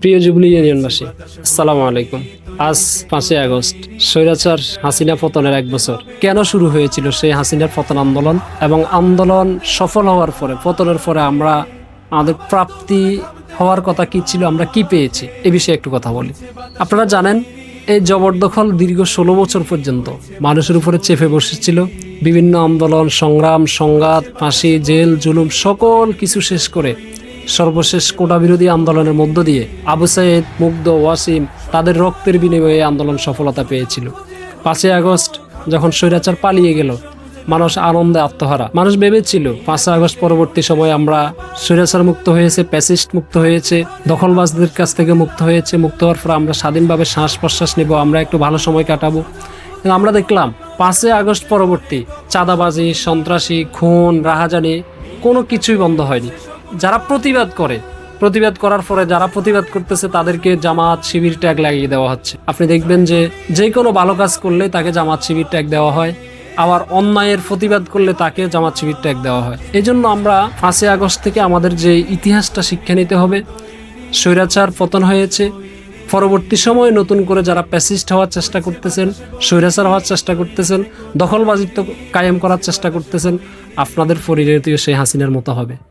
প্রিয় জুবলি ইউনিয়নবাসী, আসসালামু আলাইকুম। আজ পাঁচই আগস্ট, স্বৈরাচার হাসিনা পতনের এক বছর। কেন শুরু হয়েছিল সেই হাসিনার পতন আন্দোলন? এবং আন্দোলন সফল হওয়ার পরে, পতনের পরে আমরা আমাদের প্রাপ্তি হওয়ার কথা কি ছিল, আমরা কি পেয়েছি? এ বিষয়ে একটু কথা বলি। আপনারা জানেন, এই জবরদখল দীর্ঘ ষোলো বছর পর্যন্ত মানুষের উপরে চেপে বসেছিল। বিভিন্ন আন্দোলন, সংগ্রাম, সংঘাত, ফাঁসি, জেল, জুলুম, সকল কিছু শেষ করে সর্বশেষ কোটা বিরোধী আন্দোলনের মধ্য দিয়ে আবু সাইদ মুগ্ধ, ওয়াসিম তাদের রক্তের বিনিময়ে আন্দোলন সফলতা পেয়েছিল। পাঁচই আগস্ট যখন স্বৈরাচার পালিয়ে গেল, মানুষ আনন্দে আত্মহারা। মানুষ ভেবেছিল, পাঁচই আগস্ট পরবর্তী সময় আমরা স্বৈরাচার মুক্ত হয়েছে প্যাসিস্ট মুক্ত হয়েছে, দখলবাজদের কাছ থেকে মুক্ত হয়েছে, মুক্ত হওয়ার পর আমরা স্বাধীনভাবে শ্বাস প্রশ্বাস নেব, আমরা একটু ভালো সময় কাটাবো। কিন্তু আমরা দেখলাম, পাঁচই আগস্ট পরবর্তী চাঁদাবাজি, সন্ত্রাসী, খুন, রাহাজানি কোনো কিছুই বন্ধ হয়নি। যারা প্রতিবাদ করে, প্রতিবাদ করার পরে যারা প্রতিবাদ করতেছে তাদেরকে জামাত শিবির ট্যাগ লাগিয়ে দেওয়া হচ্ছে। আপনি দেখবেন যে যে কোনো ভালো কাজ করলে তাকে জামাত শিবির ট্যাগ দেওয়া হয়, আবার অন্যায়ের প্রতিবাদ করলে তাকে জামাত শিবির ট্যাগ দেওয়া হয়। এই জন্য আমরা পাঁচই আগস্ট থেকে আমাদের যে ইতিহাসটা শিক্ষা নিতে হবে, স্বৈরাচার পতন হয়েছে, পরবর্তী সময়ে নতুন করে যারা প্যাসিস্ট হওয়ার চেষ্টা করতেছেন, স্বৈরাচার হওয়ার চেষ্টা করতেছেন, দখলবাজিত্ব কায়েম করার চেষ্টা করতেছেন, আপনাদের পরিণতিও সেই হাসিনার মতো হবে।